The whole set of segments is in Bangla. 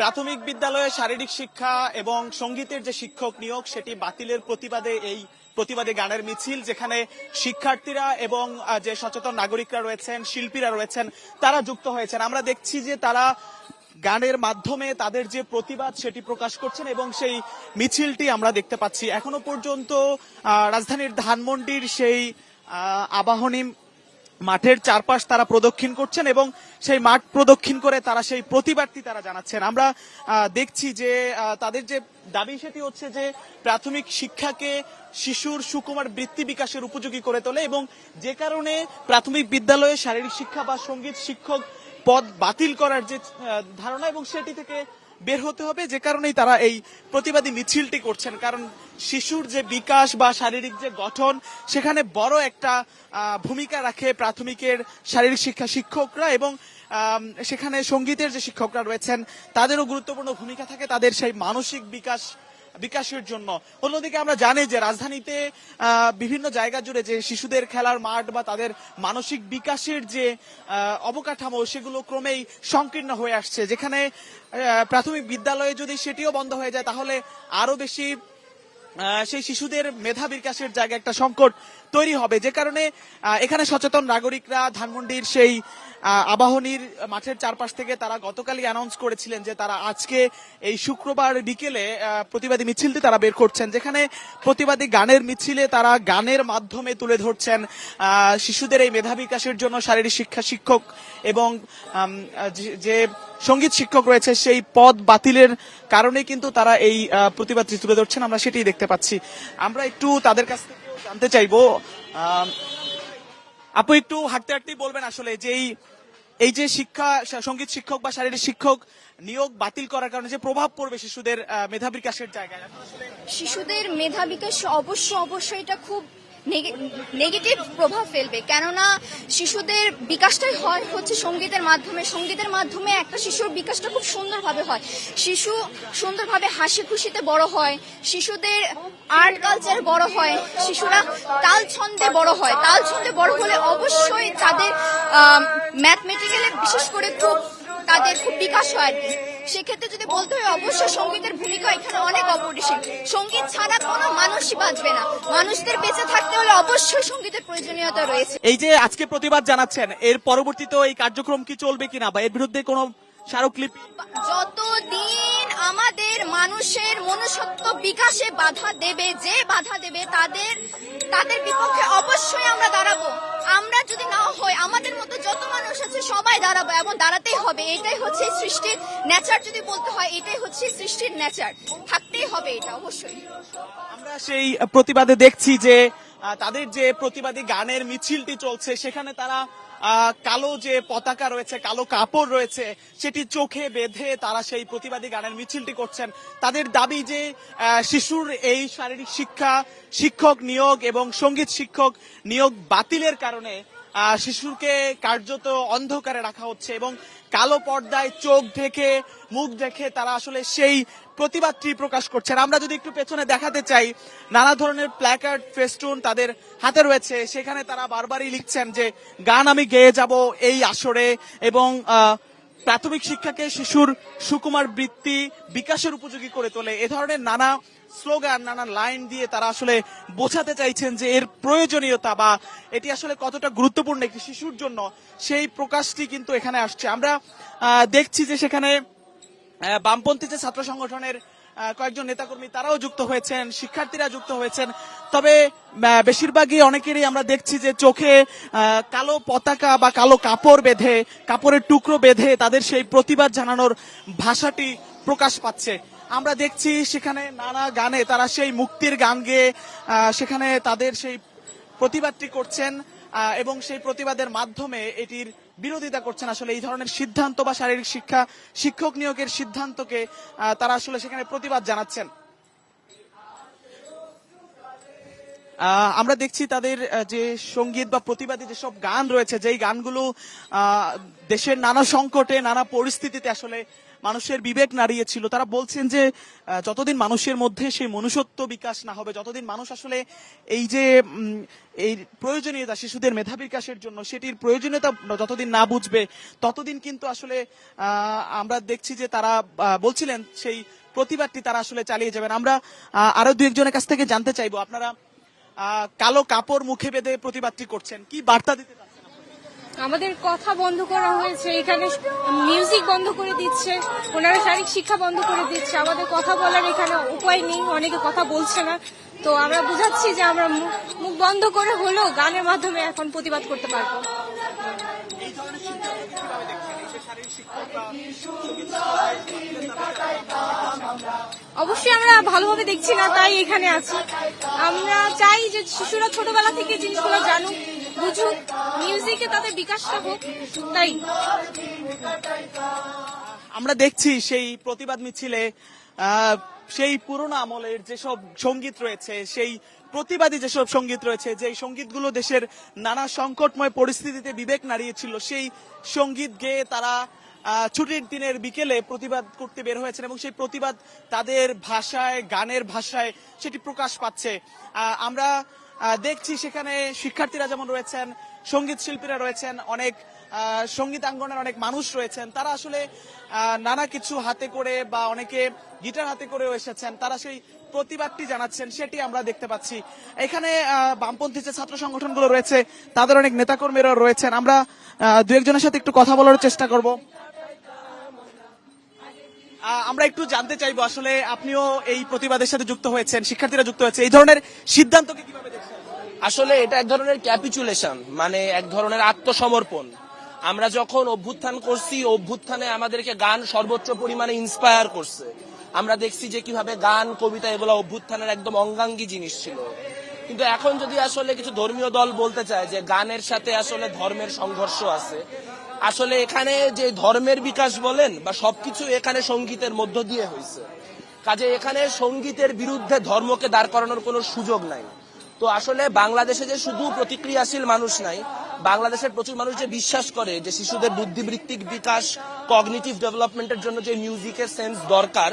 প্রাথমিক বিদ্যালয়ে শারীরিক শিক্ষা এবং সঙ্গীতের যে শিক্ষক নিয়োগ, সেটি বাতিলের প্রতিবাদে এই প্রতিবাদে গানের মিছিল, যেখানে শিক্ষার্থীরা এবং যে সচেতন নাগরিকরা রয়েছেন, শিল্পীরা রয়েছেন, তারা যুক্ত হয়েছেন। আমরা দেখছি যে তারা গানের মাধ্যমে তাদের যে প্রতিবাদ, সেটি প্রকাশ করছেন এবং সেই মিছিলটি আমরা দেখতে পাচ্ছি। এখনও পর্যন্ত রাজধানীর ধানমন্ডির সেই আবাহনী মাঠের চারপাশ তারা প্রদক্ষিণ করছেন এবং সেই মাঠ প্রদক্ষিণ করে তারা সেই প্রতিবাদটি তারা জানাচ্ছেন। আমরা দেখছি যে তাদের যে দাবি সেটি হচ্ছে যে প্রাথমিক শিক্ষাকে শিশুর সুকুমার বৃত্তি বিকাশের উপযোগী করে তোলে এবং যে কারণে প্রাথমিক বিদ্যালয়ে শারীরিক শিক্ষা বা সংগীত শিক্ষক পদ বাতিল করার যে ধারণা এবং সেটি থেকে বের হতে হবে, যে কারণেই তারা এই প্রতিবাদী মিছিলটি করছেন। কারণ শিশুর যে বিকাশ বা শারীরিক যে গঠন, সেখানে বড় একটা ভূমিকা রাখে প্রাথমিকের শারীরিক শিক্ষা শিক্ষকরা এবং সেখানে সঙ্গীতের যে শিক্ষকরা রয়েছেন, তাদেরও গুরুত্বপূর্ণ ভূমিকা থাকে। তাদের সেই মানসিক বিকাশ বিকাশের জন্য। অন্যদিকে আমরা জানি যে রাজধানীতে বিভিন্ন জায়গা জুড়ে যে শিশুদের খেলার মাঠ বা তাদের মানসিক বিকাশের যে অবকাঠামো, সেগুলো ক্রমেই সংকীর্ণ হয়ে আসছে। যেখানে প্রাথমিক বিদ্যালয়ে যদি সেটিও বন্ধ হয়ে যায়, তাহলে আরও বেশি সেই শিশুদের মেধা বিকাশের জায়গায় একটা সংকট তৈরি হবে। যে কারণে এখানে সচেতন নাগরিকরা, ধানমন্ডির সেই আবাহনীর মাঠের চারপাশ থেকে তারা গতকালই অ্যানাউন্স করেছিলেন যে তারা আজকে এই শুক্রবার বিকেলে প্রতিবাদী মিছিলটি তারা বের করছেন। যেখানে প্রতিবাদী গানের মিছিলে তারা গানের মাধ্যমে তুলে ধরছেন শিশুদের এই মেধা বিকাশের জন্য শারীরিক শিক্ষা শিক্ষক এবং যে- সংগীত শিক্ষক রয়েছে সেই পদ বাতিলের কারণে কিন্তু তারা এই প্রতিবাদটি তুলে ধরছেন। আমরা সেটাই দেখতে পাচ্ছি। আমরা একটু তাদের কাছ থেকে জানতে চাইব আপু একটু হাঁটতে হাঁটতেই বলবেন আসলে যে এই যে শিক্ষা সংগীত শিক্ষক বা শারীরিক শিক্ষক নিয়োগ বাতিল করার কারণে যে প্রভাব পড়বে শিশুদের মেধা বিকাশের জায়গায় শিশুদের মেধা বিকাশ অবশ্য অবশ্যই এটা খুব নেগেটিভ প্রভাব ফেলবে। কেননা শিশুদের বিকাশটাই হয় হচ্ছে সঙ্গীতের মাধ্যমে। সঙ্গীতের মাধ্যমে একটা শিশুর বিকাশটা খুব সুন্দরভাবে হয়। শিশু সুন্দরভাবে হাসি খুশিতে বড় হয়। শিশুদের আর্ট কালচার বড় হয়। শিশুরা তাল ছন্দে বড় হয়। তাল ছন্দে বড় হলে অবশ্যই তাদের ম্যাথমেটিক্যালে বিশেষ করে খুব তাদের খুব বিকাশ হয়। সেক্ষেত্রে যদি বলতে হয়, অবশ্যই সঙ্গীতের ভূমিকা এখানে অনেক অপরিসীম। সংগীত ছাড়া কোনো মানুষই বাঁচবে না। মানুষদের বেঁচে থাকতে হলে অবশ্যই সঙ্গীতের প্রয়োজনীয়তা রয়েছে। এই যে আজকে প্রতিবাদ জানাচ্ছেন, এর পরবর্তীতে এই কার্যক্রম কি চলবে কিনা বা এর বিরুদ্ধে কোনো স্মারকলিপি যতদিন আমাদের মানুষের মনুষ্যত্ব বিকাশে বাধা দেবে যে বাধা দেবে তাদের তাদের বিপক্ষে অবশ্যই আমরা দাঁড়াবো। আমরা যদি না হয় আমাদের মতো যত মানুষ আছে সবাই দাঁড়াবো এবং দাঁড়াতেই হবে। এটাই হচ্ছে সৃষ্টির নেচার যদি বলতে হয় এটাই হচ্ছে সৃষ্টির নেচার থাকতেই হবে এটা অবশ্যই। আমরা সেই প্রতিবাদে দেখছি যে তাদের যে প্রতিবাদী গানের মিছিলটি চলছে সেখানে তারা কালো যে পতাকা রয়েছে, কালো কাপড় রয়েছে, সেটি চোখে বেঁধে তারা সেই প্রতিবাদী গানের মিছিলটি করছেন। তাদের দাবি যে শিশুর এই শারীরিক শিক্ষা, শিক্ষক নিয়োগ এবং সংগীত শিক্ষক নিয়োগ বাতিলের কারণে শিশুকে কার্যত অন্ধকারে রাখা হচ্ছে এবং কালো পর্দায় চোখ ঢেকে, মুখ দেখে তারা আসলে সেই প্রতিবাদটি প্রকাশ করছেন আমরা যদি একটু পেছনে দেখাতে চাই, নানা ধরনের প্ল্যাকার্ড ফেস্টুন তাদের হাতে রয়েছে। সেখানে তারা বারবারই লিখছেন যে, গান আমি গেয়ে যাব এই আসরে এবং প্রাথমিক শিক্ষাকে শিশুর সুকুমার বৃত্তি বিকাশের উপযোগী করে তোলে। এ ধরনের নানা স্লোগান, নানা লাইন দিয়ে তারা আসলে বোঝাতে চাইছেন যে, এর প্রয়োজনীয়তা বা এটি আসলে কতটা গুরুত্বপূর্ণ একটি শিশুর জন্য। সেই প্রকাশটি কিন্তু এখানে আসছে। আমরা দেখছি যে সেখানে বামপন্থী যে ছাত্র সংগঠনের কয়েকজন নেতাকর্মী তারাও যুক্ত হয়েছেন, শিক্ষার্থীরা যুক্ত হয়েছেন। তবে বেশিরভাগই অনেকেরই আমরা দেখছি যে চোখে কালো পতাকা বা কালো কাপড় বেঁধে, কাপড়ের টুকরো বেঁধে তাদের সেই প্রতিবাদ জানানোর ভাষাটি প্রকাশ পাচ্ছে। আমরা দেখছি সেখানে নানা গানে তারা সেই মুক্তির গান গেয়ে সেখানে তাদের সেই প্রতিবাদটি করছেন এবং সেই প্রতিবাদের মাধ্যমে এটির বিরোধিতা করছেন আসলে এই ধরনের সিদ্ধান্ত বা শারীরিক শিক্ষা শিক্ষক নিয়োগের সিদ্ধান্তকে তারা আসলে সেখানে প্রতিবাদ জানাচ্ছেন। আমরা দেখছি তাদের যে সংগীত বা প্রতিবাদী যেসব গান রয়েছে, যেই গানগুলো দেশের নানা সংকটে, নানা পরিস্থিতিতে আসলে মানুষের বিবেক নাড়িয়েছিল। তারা বলছেন যে যতদিন মানুষের মধ্যে সেই মনুষ্যত্ব বিকাশ না হবে, যতদিন মানুষ আসলে এই যে এই প্রয়োজনীয়তা শিশুদের মেধা বিকাশের জন্য, সেটির প্রয়োজনীয়তা যতদিন না বুঝবে, ততদিন কিন্তু আসলে আমরা দেখছি যে তারা বলছিলেন সেই প্রতিবাদটি তারা আসলে চালিয়ে যাবেন। আমরা আরও দু একজনের কাছ থেকে জানতে চাইব, আপনারা কালো কাপড় মুখে বেঁধে প্রতিবাদটি করছেন, কি বার্তা দিতে আমাদের কথা বন্ধ করা হয়েছে এখানে মিউজিক বন্ধ করে দিচ্ছে ওনারা শারীরিক শিক্ষা বন্ধ করে দিচ্ছে আমাদের কথা বলার এখানে উপায় নেই অনেকে কথা বলছে না। তো আমরা বুঝাচ্ছি যে আমরা মুখ- বন্ধ করে হলেও গানের মাধ্যমে এখন প্রতিবাদ করতে পারব। অবশ্যই আমরা ভালোভাবে দেখছি না তাই এখানে আছি। আমরা চাই যে শিশুরা ছোটবেলা থেকে জিনিসগুলো জানুক। বুঝুক মিউজিকে তাদের বিকাশটা হোক, তাই। আমরা দেখছি সেই প্রতিবাদ মিছিলে সেই পুরোনো আমলের যেসব সংগীত রয়েছে, সেই প্রতিবাদী যেসব সংগীত রয়েছে যে সঙ্গীতগুলো দেশের নানা সংকটময় পরিস্থিতিতে বিবেক নাড়িয়েছিল, সেই সংগীত গেয়ে তারা ছুটির দিনের বিকেলে প্রতিবাদ করতে বের হয়েছেন এবং সেই প্রতিবাদ তাদের ভাষায়, গানের ভাষায় সেটি প্রকাশ পাচ্ছে। আমরা দেখছি সেখানে শিক্ষার্থীরা যেমন রয়েছেন, সংগীত শিল্পীরা রয়েছেন, অনেক সঙ্গীতাঙ্গনের অনেক মানুষ রয়েছেন, তারা আসলে নানা কিছু হাতে করে বা অনেকে গিটার হাতে করেও এসেছেন, তারা সেই প্রতিবাদটি জানাচ্ছেন, সেটি আমরা দেখতে পাচ্ছি। এখানে বামপন্থী যে ছাত্র সংগঠনগুলো রয়েছে, তাদের অনেক নেতাকর্মীরাও রয়েছেন। আমরা দু একজনের সাথে একটু কথা বলার চেষ্টা করব। আমরা একটু জানতে চাইব, আসলে আপনিও এই প্রতিবাদের সাথে যুক্ত হয়েছেন, শিক্ষার্থীরা যুক্ত হয়েছে, এই ধরনের সিদ্ধান্তকে কীভাবে দেখছেন? আসলে এটা এক ধরনের ক্যাপিচুলেশন মানে এক ধরনের আত্মসমর্পণ। আমরা যখন অভ্যুত্থান করছি, অভ্যুত্থানে আমাদেরকে গান সর্বোচ্চ পরিমাণে ইন্সপায়ার করছে। আমরা দেখছি যে কীভাবে গান, কবিতা এগুলো অভ্যুত্থানের একদম অঙ্গাঙ্গী জিনিস ছিল। কিন্তু এখন যদি আসলে কিছু ধর্মীয় দল বলতে চায় যে গানের সাথে আসলে ধর্মের সংঘর্ষ আছে, আসলে এখানে যে ধর্মের বিকাশ বলেন বা সবকিছু এখানে সঙ্গীতের মধ্য দিয়ে হয়েছে কাজে এখানে সঙ্গীতের বিরুদ্ধে ধর্মকে দাঁড় করানোর কোনো সুযোগ নাই। তো আসলে বাংলাদেশে যে শুধু প্রতিক্রিয়াশীল মানুষ নাই, বাংলাদেশের প্রচুর মানুষ যে বিশ্বাস করে যে শিশুদের বুদ্ধিবৃত্তিক বিকাশ কগনিটিভ ডেভেলপমেন্টের জন্য যে মিউজিকের সেন্স দরকার,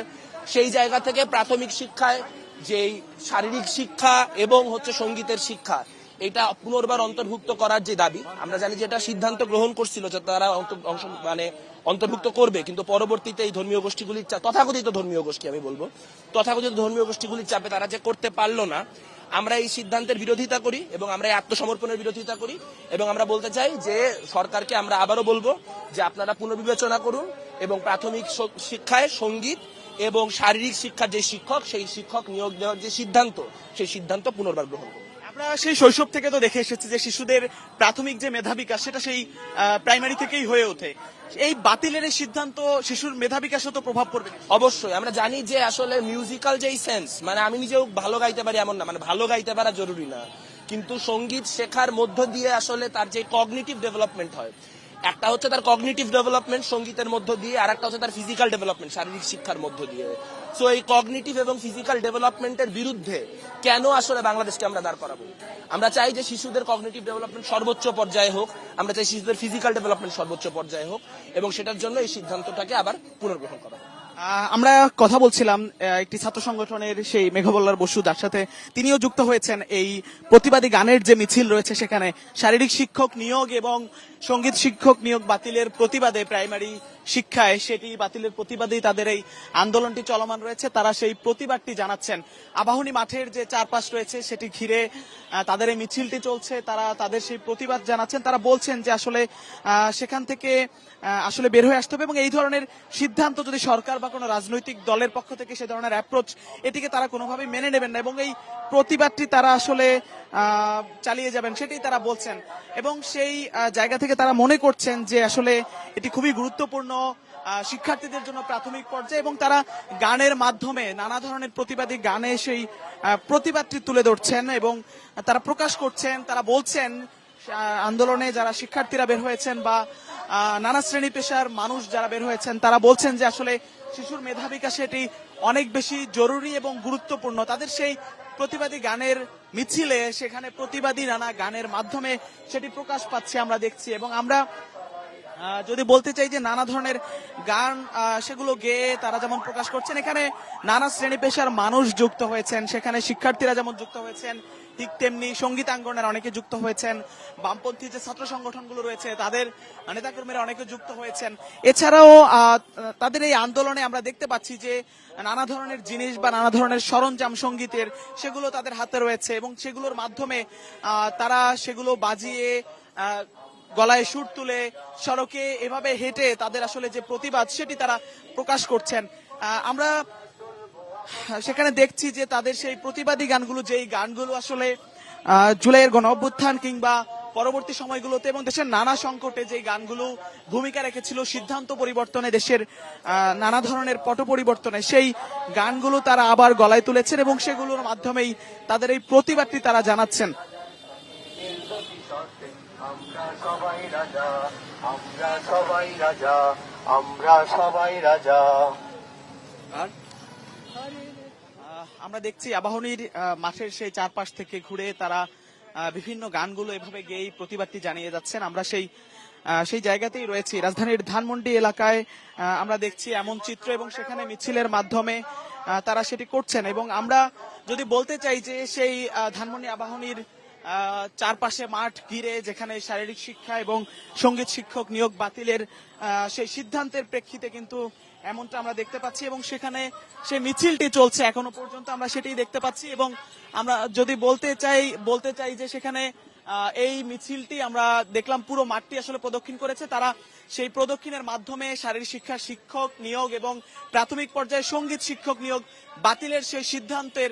সেই জায়গা থেকে প্রাথমিক শিক্ষায় যেই শারীরিক শিক্ষা এবং হচ্ছে সঙ্গীতের শিক্ষা, এটা পুনর্বার অন্তর্ভুক্ত করার যে দাবি, আমরা জানি যে এটা সিদ্ধান্ত গ্রহণ করছিল যে তারা অংশ মানে অন্তর্ভুক্ত করবে, কিন্তু পরবর্তীতে এই ধর্মীয় গোষ্ঠীগুলির তথাকথিত ধর্মীয় গোষ্ঠী আমি বলব, তথাকথিত ধর্মীয় গোষ্ঠীগুলির চাপে তারা যে করতে পারল না, আমরা এই সিদ্ধান্তের বিরোধিতা করি এবং আমরা এই আত্মসমর্পণের বিরোধিতা করি এবং আমরা বলতে চাই যে সরকারকে আমরা আবারও বলব যে আপনারা পুনর্বিবেচনা করুন এবং প্রাথমিক শিক্ষায় সংগীত এবং শারীরিক শিক্ষার যে শিক্ষক সেই শিক্ষক নিয়োগ দেওয়ার যে সিদ্ধান্ত সেই সিদ্ধান্ত পুনর্বার গ্রহণ করুন। আমরা সেই শৈশব থেকে তো দেখে এসেছি যে শিশুদের প্রাথমিক যে মেধা বিকাশ সেটা সেই প্রাইমারি থেকেই হয়ে ওঠে। এই বাতিলের এই সিদ্ধান্ত শিশুর মেধা বিকাশে তো প্রভাব পড়বে অবশ্যই আমরা জানি যে আসলে মিউজিক্যাল যেই সেন্স মানে আমি নিজেও ভালো গাইতে পারি এমন না মানে ভালো গাইতে পারা জরুরি না। কিন্তু সংগীত শেখার মধ্য দিয়ে আসলে তার যে কগনিটিভ ডেভেলপমেন্ট হয় একটা হচ্ছে তার কগনিটিভ ডেভেলপমেন্ট সঙ্গীতের মধ্য দিয়ে, আর একটা হচ্ছে তার ফিজিক্যাল ডেভেলপমেন্ট শারীরিক শিক্ষার মধ্য দিয়ে। সো এই কগনিটিভ এবং ফিজিক্যাল ডেভেলপমেন্টের বিরুদ্ধে কেন আসলে বাংলাদেশকে আমরা দাঁড় করাবো? আমরা চাই যে শিশুদের কগনিটিভ ডেভেলপমেন্ট সর্বোচ্চ পর্যায়ে হোক, আমরা চাই শিশুদের ফিজিক্যাল ডেভেলপমেন্ট সর্বোচ্চ পর্যায়ে হোক, এবং সেটার জন্য এই সিদ্ধান্তটাকে আবার পুনর্গ্রহণ করা আমরা কথা বলছিলাম একটি ছাত্র সংগঠনের সেই মেঘবল্লার বসু, যার সাথে তিনিও যুক্ত হয়েছেন। এই প্রতিবাদী গানের যে মিছিল রয়েছে সেখানে শারীরিক শিক্ষক নিয়োগ এবং সংগীত শিক্ষক নিয়োগ বাতিলের প্রতিবাদে প্রাইমারি শিক্ষায় সেটি বাতিলের প্রতিবাদেই তাদের এই আন্দোলনটি চলমান রয়েছে। তারা সেই প্রতিবাদটি জানাচ্ছেন। আবাহনী মাঠের যে চারপাশ রয়েছে, সেটি ঘিরে তাদের এই মিছিলটি চলছে। তারা তাদের সেই প্রতিবাদ জানাচ্ছেন। তারা বলছেন যে আসলে সেখান থেকে আসলে বের হয়ে আসতে হবে এবং এই ধরনের সিদ্ধান্ত যদি সরকার বা কোনো রাজনৈতিক দলের পক্ষ থেকে সে ধরনের অ্যাপ্রোচ এটিকে তারা কোনোভাবেই মেনে নেবেন না এবং এই প্রতিবাদটি তারা আসলে চালিয়ে যাবেন, সেটাই তারা বলছেন। এবং সেই জায়গা থেকে তারা মনে করছেন যে আসলে এটি খুবই গুরুত্বপূর্ণ শিক্ষার্থীদের জন্য প্রাথমিক পর্যায়ে এবং তারা গানের মাধ্যমে নানা ধরনের প্রতিবাদী গানে সেই প্রতিবাদটি তুলে ধরছেন এবং তারা প্রকাশ করছেন, তারা বলছেন আন্দোলনে যারা শিক্ষার্থীরা বের হয়েছেন বা নানা শ্রেণি পেশার মানুষ যারা বের হয়েছেন, তারা বলছেন যে আসলে শিশুর মেধা বিকাশে এটি অনেক বেশি জরুরি এবং গুরুত্বপূর্ণ। তাদের সেই প্রতিবাদী গানের মিছিলে সেখানে প্রতিবাদী নানা গানের মাধ্যমে সেটি প্রকাশ পাচ্ছে, আমরা দেখছি। এবং আমরা যদি বলতে চাই যে নানা ধরনের গান সেগুলো গেয়ে তারা যেমন প্রকাশ করছেন, এখানে নানা শ্রেণি পেশার মানুষ যুক্ত হয়েছেন। সেখানে শিক্ষার্থীরা যেমন যুক্ত হয়েছেন ঠিক তেমনি সঙ্গীতাঙ্গনের অনেকে যুক্ত হয়েছেন, বামপন্থী যে ছাত্র সংগঠনগুলো রয়েছে, তাদের নেতাকর্মীরা অনেকে যুক্ত হয়েছেন। এছাড়াও তাদের এই আন্দোলনে আমরা দেখতে পাচ্ছি যে নানা ধরনের জিনিস বা নানা ধরনের সরঞ্জাম সঙ্গীতের সেগুলো তাদের হাতে রয়েছে এবং সেগুলোর মাধ্যমে তারা সেগুলো বাজিয়ে গলায় সুর তুলে, সড়কে এভাবে হেঁটে তাদের আসলে যে প্রতিবাদ সেটি তারা প্রকাশ করছেন। আমরা সেখানে দেখছি যে তাদের সেই প্রতিবাদী গানগুলো, যেই গানগুলো আসলে জুলাইয়ের গণ অভ্যুত্থান কিংবা পরবর্তী সময়গুলোতে এবং দেশের নানা সংকটে যে গানগুলো ভূমিকা রেখেছিল, সিদ্ধান্ত পরিবর্তনে দেশের নানা ধরনের পট পরিবর্তনে, সেই গানগুলো তারা আবার গলায় তুলেছেন এবং সেগুলোর মাধ্যমেই তাদের এই প্রতিবাদটি তারা জানাচ্ছেন। আমরা সবাই রাজা, আমরা সবাই রাজা। আমরা দেখছি আবাহনীর মাঠের সেই চারপাশ থেকে ঘুরে তারা বিভিন্ন গানগুলো এভাবে গেয়েই প্রতিবাদটি জানিয়ে যাচ্ছেন। আমরা সেই সেই জায়গাতেই রয়েছি। রাজধানীর ধানমন্ডি এলাকায় আমরা দেখছি এমন চিত্র এবং সেখানে মিছিলের মাধ্যমে তারা সেটি করছেন। এবং আমরা যদি বলতে চাই যে সেই ধানমন্ডি আবাহনীর চারপাশে মাঠ ঘিরে যেখানে শারীরিক শিক্ষা এবং সংগীত শিক্ষক নিয়োগ বাতিলের সেই সিদ্ধান্তের প্রেক্ষিতে কিন্তু এমনটা আমরা দেখতে পাচ্ছি এবং সেখানে সেই মিছিলটি চলছে এখনও পর্যন্ত আমরা সেটি দেখতে পাচ্ছি এবং আমরা যদি বলতে চাই বলতে চাই যে সেখানে এই মিছিলটি আমরা দেখলাম পুরো মাঠটি আসলে প্রদক্ষিণ করেছে। তারা সেই প্রদক্ষিণের মাধ্যমে শারীরিক শিক্ষা শিক্ষক নিয়োগ এবং প্রাথমিক পর্যায়ে সংগীত শিক্ষক নিয়োগ বাতিলের সেই সিদ্ধান্তের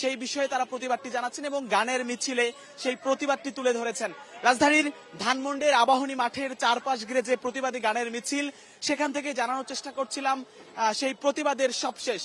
সেই বিষয়ে তারা প্রতিবাদটি জানাচ্ছেন এবং গানের মিছিলে সেই প্রতিবাদটি তুলে ধরেছেন। রাজধানীর ধানমন্ডির আবাহনী মাঠের চারপাশ ঘিরে যে প্রতিবাদী গানের মিছিল, সেখান থেকে জানানোর চেষ্টা করছিলাম সেই প্রতিবাদের সবশেষ।